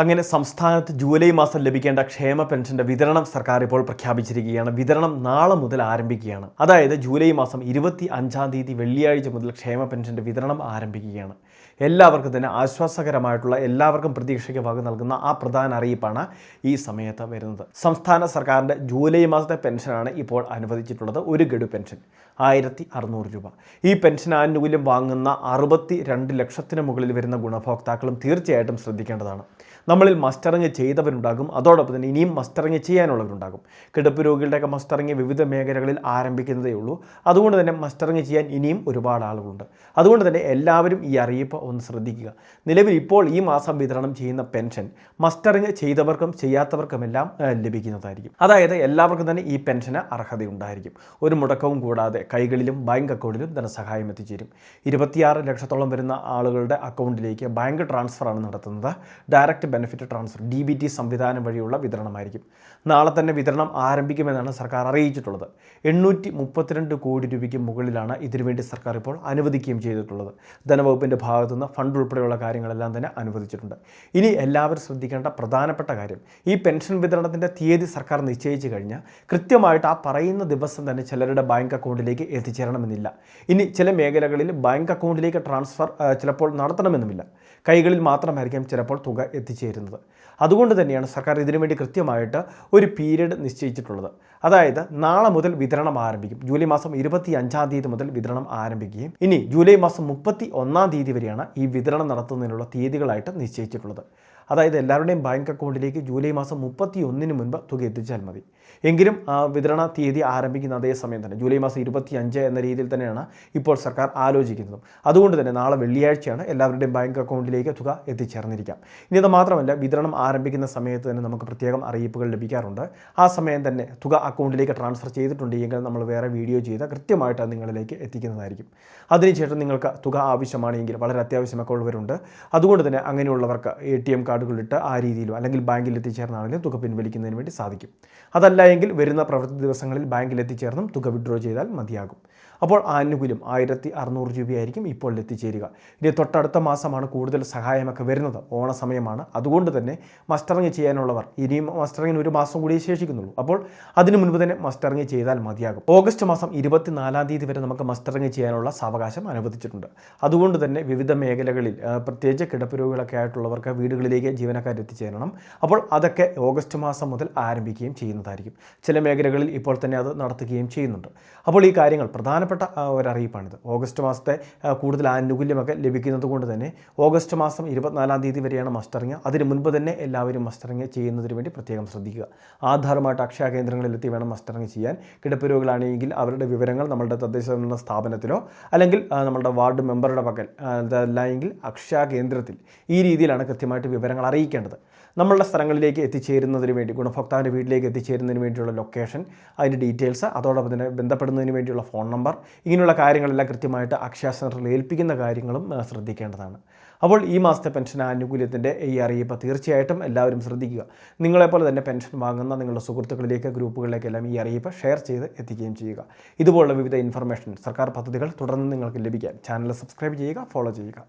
അങ്ങനെ സംസ്ഥാനത്ത് ജൂലൈ മാസം ലഭിക്കേണ്ട ക്ഷേമ പെൻഷന്റെ വിതരണം സർക്കാർ ഇപ്പോൾ പ്രഖ്യാപിച്ചിരിക്കുകയാണ്. വിതരണം നാളെ മുതൽ ആരംഭിക്കുകയാണ്. അതായത് ജൂലൈ മാസം ഇരുപത്തി അഞ്ചാം തീയതി വെള്ളിയാഴ്ച മുതൽ ക്ഷേമ പെൻഷന്റെ വിതരണം ആരംഭിക്കുകയാണ്. എല്ലാവർക്കും തന്നെ ആശ്വാസകരമായിട്ടുള്ള എല്ലാവർക്കും പ്രതീക്ഷയ്ക്ക് വക നൽകുന്ന ആ പ്രധാന അറിയിപ്പാണ് ഈ സമയത്ത് വരുന്നത്. സംസ്ഥാന സർക്കാരിന്റെ ജൂലൈ മാസത്തെ പെൻഷനാണ് ഇപ്പോൾ അനുവദിച്ചിട്ടുള്ളത്. ഒരു ഗഡു പെൻഷൻ ആയിരത്തി അറുന്നൂറ് രൂപ. ഈ പെൻഷൻ ആനുകൂല്യം വാങ്ങുന്ന അറുപത്തി രണ്ട് ലക്ഷത്തിന് മുകളിൽ വരുന്ന ഗുണഭോക്താക്കളും തീർച്ചയായിട്ടും ശ്രദ്ധിക്കേണ്ടതാണ്. നമ്മളിൽ മസ്റ്ററിങ് ചെയ്തവരുണ്ടാകും. അതോടൊപ്പം തന്നെ ഇനിയും മസ്റ്ററിങ് ചെയ്യാനുള്ളവരുണ്ടാകും. കിടപ്പ് രോഗികളുടെയൊക്കെ മസ്റ്ററിങ് വിവിധ മേഖലകളിൽ ആരംഭിക്കുന്നതേ ഉള്ളൂ. അതുകൊണ്ട് തന്നെ മസ്റ്ററിങ് ചെയ്യാൻ ഇനിയും ഒരുപാട് ആളുകളുണ്ട്. അതുകൊണ്ട് തന്നെ എല്ലാവരും ഈ അറിയിപ്പ് ഒന്ന് ശ്രദ്ധിക്കുക. നിലവിൽ ഇപ്പോൾ ഈ മാസം വിതരണം ചെയ്യുന്ന പെൻഷൻ മസ്റ്ററിങ് ചെയ്തവർക്കും ചെയ്യാത്തവർക്കുമെല്ലാം ലഭിക്കുന്നതായിരിക്കും. അതായത് എല്ലാവർക്കും തന്നെ ഈ പെൻഷന് അർഹതയുണ്ടായിരിക്കും. ഒരു മുടക്കവും കൂടാതെ കൈകളിലും ബാങ്ക് അക്കൗണ്ടിലും ധനസഹായം എത്തിച്ചേരും. ഇരുപത്തിയാറ് ലക്ഷത്തോളം വരുന്ന ആളുകളുടെ അക്കൗണ്ടിലേക്ക് ബാങ്ക് ട്രാൻസ്ഫറാണ് നടത്തുന്നത്. Direct benefit transfer D B T സംവിധാനം വഴിയുള്ള വിതരണമായിരിക്കും. നാളെ തന്നെ വിതരണം ആരംഭിക്കുമെന്നാണ് സർക്കാർ അറിയിച്ചിട്ടുള്ളത്. എണ്ണൂറ്റി മുപ്പത്തിരണ്ട് കോടി രൂപയ്ക്ക് മുകളിലാണ് ഇതിനുവേണ്ടി സർക്കാർ ഇപ്പോൾ അനുവദിക്കുകയും ചെയ്തിട്ടുള്ളത്. ധനവകുപ്പിന്റെ ഭാഗത്തുനിന്ന് ഫണ്ട് ഉൾപ്പെടെയുള്ള കാര്യങ്ങളെല്ലാം തന്നെ അനുവദിച്ചിട്ടുണ്ട്. ഇനി എല്ലാവരും ശ്രദ്ധിക്കേണ്ട പ്രധാനപ്പെട്ട കാര്യം ഈ പെൻഷൻ വിതരണത്തിന്റെ തീയതി സർക്കാർ നിശ്ചയിച്ചു കഴിഞ്ഞാൽ കൃത്യമായിട്ട് ആ പറയുന്ന ദിവസം തന്നെ ചിലരുടെ ബാങ്ക് അക്കൗണ്ടിലേക്ക് എത്തിച്ചേരണമെന്നില്ല. ഇനി ചില മേഖലകളിൽ ബാങ്ക് അക്കൗണ്ടിലേക്ക് ട്രാൻസ്ഫർ ചിലപ്പോൾ നടത്തണമെന്നുമില്ല. കൈകളിൽ മാത്രമായിരിക്കും ചിലപ്പോൾ തുക എത്തിച്ചേരുന്നത്. അതുകൊണ്ട് തന്നെയാണ് സർക്കാർ ഇതിനുവേണ്ടി കൃത്യമായിട്ട് ഒരു പീരീഡ് നിശ്ചയിച്ചിട്ടുള്ളത്. അതായത് നാളെ മുതൽ വിതരണം ആരംഭിക്കും. ജൂലൈ മാസം ഇരുപത്തി അഞ്ചാം തീയതി മുതൽ വിതരണം ആരംഭിക്കുകയും ഇനി ജൂലൈ മാസം മുപ്പത്തി ഒന്നാം തീയതി വരെയാണ് ഈ വിതരണം നടത്തുന്നതിനുള്ള തീയതികളായിട്ട് നിശ്ചയിച്ചിട്ടുള്ളത്. അതായത് എല്ലാവരുടെയും ബാങ്ക് അക്കൗണ്ടിലേക്ക് ജൂലൈ മാസം മുപ്പത്തി ഒന്നിന് മുൻപ് തുക എത്തിച്ചാൽ മതി. എങ്കിലും വിതരണ തീയതി ആരംഭിക്കുന്ന അതേ സമയം തന്നെ ജൂലൈ മാസം ഇരുപത്തി അഞ്ച് എന്ന രീതിയിൽ തന്നെയാണ് ഇപ്പോൾ സർക്കാർ ആലോചിക്കുന്നതും. അതുകൊണ്ട് തന്നെ നാളെ വെള്ളിയാഴ്ചയാണ് എല്ലാവരുടെയും ബാങ്ക് അക്കൗണ്ടിലേക്ക് തുക എത്തിച്ചേർന്നിരിക്കാം. ഇനി അത് മാത്രമല്ല വിതരണം ആരംഭിക്കുന്ന സമയത്ത് തന്നെ നമുക്ക് പ്രത്യേകം അറിയിപ്പുകൾ ലഭിക്കാറുണ്ട്. ആ സമയം തന്നെ തുക അക്കൗണ്ടിലേക്ക് ട്രാൻസ്ഫർ ചെയ്തിട്ടുണ്ടെങ്കിൽ നമ്മൾ വേറെ വീഡിയോ ചെയ്ത് കൃത്യമായിട്ട് അത് നിങ്ങളിലേക്ക് എത്തിക്കുന്നതായിരിക്കും. അതിനുശേഷം നിങ്ങൾക്ക് തുക ആവശ്യമാണെങ്കിൽ വളരെ അത്യാവശ്യമൊക്കെ ഉള്ളവരുണ്ട് അതുകൊണ്ട് തന്നെ അങ്ങനെയുള്ളവർക്ക് എ ടി എം കാർഡുകളിട്ട് ആ രീതിയിലോ അല്ലെങ്കിൽ ബാങ്കിൽ എത്തിച്ചേർന്നാണെങ്കിലും തുക പിൻവലിക്കുന്നതിന് വേണ്ടി സാധിക്കും. അതല്ല എങ്കിൽ വരുന്ന പ്രവൃത്തി ദിവസങ്ങളിൽ ബാങ്കിൽ എത്തിച്ചേർന്നും തുക വിഡ്രോ ചെയ്താൽ മതിയാകും. അപ്പോൾ ആനുകൂല്യം ആയിരത്തി അറുന്നൂറ് രൂപയായിരിക്കും ഇപ്പോൾ എത്തിച്ചേരുക. ഇനി തൊട്ടടുത്ത മാസമാണ് കൂടുതൽ സഹായമൊക്കെ വരുന്നത്. ഓണസമയമാണ്. അതുകൊണ്ട് തന്നെ മസ്റ്ററിങ് ചെയ്യാനുള്ളവർ ഇനിയും മസ്റ്ററിങ്ങിന് ഒരു മാസം കൂടി ശേഷിക്കുന്നുള്ളൂ. അപ്പോൾ അതിനു മുൻപ് തന്നെ മസ്റ്ററിങ് ചെയ്താൽ മതിയാകും. ഓഗസ്റ്റ് മാസം ഇരുപത്തിനാലാം തീയതി വരെ നമുക്ക് മസ്റ്ററിങ് ചെയ്യാനുള്ള സാവകാശം അനുവദിച്ചിട്ടുണ്ട്. അതുകൊണ്ട് തന്നെ വിവിധ മേഖലകളിൽ പ്രത്യേകിച്ച് കിടപ്പ് രോഗികളൊക്കെ ആയിട്ടുള്ളവർക്ക് വീടുകളിലേക്ക് ജീവനക്കാർ എത്തിച്ചേരണം. അപ്പോൾ അതൊക്കെ ഓഗസ്റ്റ് മാസം മുതൽ ആരംഭിക്കുകയും ചെയ്യുന്നതായിരിക്കും. ചില മേഖലകളിൽ ഇപ്പോൾ തന്നെ അത് നടത്തുകയും ചെയ്യുന്നുണ്ട്. അപ്പോൾ ഈ കാര്യങ്ങൾ പ്രധാനപ്പെട്ട ഒരറിയിപ്പാണിത്. ഓഗസ്റ്റ് മാസത്തെ കൂടുതൽ ആനുകൂല്യമൊക്കെ ലഭിക്കുന്നത് കൊണ്ട് തന്നെ ഓഗസ്റ്റ് മാസം ഇരുപത്തിനാലാം തീയതി വരെയാണ് മസ്റ്ററിങ് അതിന് മുൻപ് തന്നെ എല്ലാവരും മസ്റ്ററിങ് ചെയ്യുന്നതിന് വേണ്ടി പ്രത്യേകം ശ്രദ്ധിക്കുക. ആധാരമായിട്ട് അക്ഷയ കേന്ദ്രങ്ങളിലെത്തി വേണം മസ്റ്ററിങ് ചെയ്യാൻ. കിടപ്പ് രോഗികളാണെങ്കിൽ അവരുടെ വിവരങ്ങൾ നമ്മുടെ തദ്ദേശ സ്ഥാപനത്തിലോ അല്ലെങ്കിൽ നമ്മുടെ വാർഡ് മെമ്പറുടെ പക്കൽ അതല്ലെങ്കിൽ അക്ഷയ കേന്ദ്രത്തിൽ ഈ രീതിയിലാണ് കൃത്യമായിട്ട് വിവരങ്ങൾ അറിയിക്കേണ്ടത്. നമ്മളുടെ സ്ഥലങ്ങളിലേക്ക് എത്തിച്ചേരുന്നതിന് വേണ്ടി ഗുണഭോക്താവിന്റെ വീട്ടിലേക്ക് എത്തിച്ചേരുന്നതിന് വേണ്ടിയുള്ള ലൊക്കേഷൻ അതിന്റെ ഡീറ്റെയിൽസ് അതോടൊപ്പം തന്നെ ബന്ധപ്പെടുന്നതിന് വേണ്ടിയുള്ള ഫോൺ നമ്പർ ഇങ്ങനെയുള്ള കാര്യങ്ങളെല്ലാം കൃത്യമായിട്ട് അക്ഷയ സെന്ററിൽ ഏൽപ്പിക്കുന്ന കാര്യങ്ങളും ശ്രദ്ധിക്കേണ്ടതാണ്. അപ്പോൾ ഈ മാസത്തെ പെൻഷൻ ആനുകൂല്യത്തിന്റെ ഈ അറിയിപ്പ് തീർച്ചയായിട്ടും എല്ലാവരും ശ്രദ്ധിക്കുക. നിങ്ങളെപ്പോലെ തന്നെ പെൻഷൻ വാങ്ങുന്ന നിങ്ങളുടെ സുഹൃത്തുക്കളിലേക്ക് ഗ്രൂപ്പുകളിലേക്കെല്ലാം ഈ അറിയിപ്പ് ഷെയർ ചെയ്ത് എത്തിക്കുകയും ചെയ്യുക. ഇതുപോലുള്ള വിവിധ ഇൻഫർമേഷൻ സർക്കാർ പദ്ധതികൾ തുടർന്ന് നിങ്ങൾക്ക് ലഭിക്കാൻ ചാനൽ സബ്സ്ക്രൈബ് ചെയ്യുക ഫോളോ ചെയ്യുക.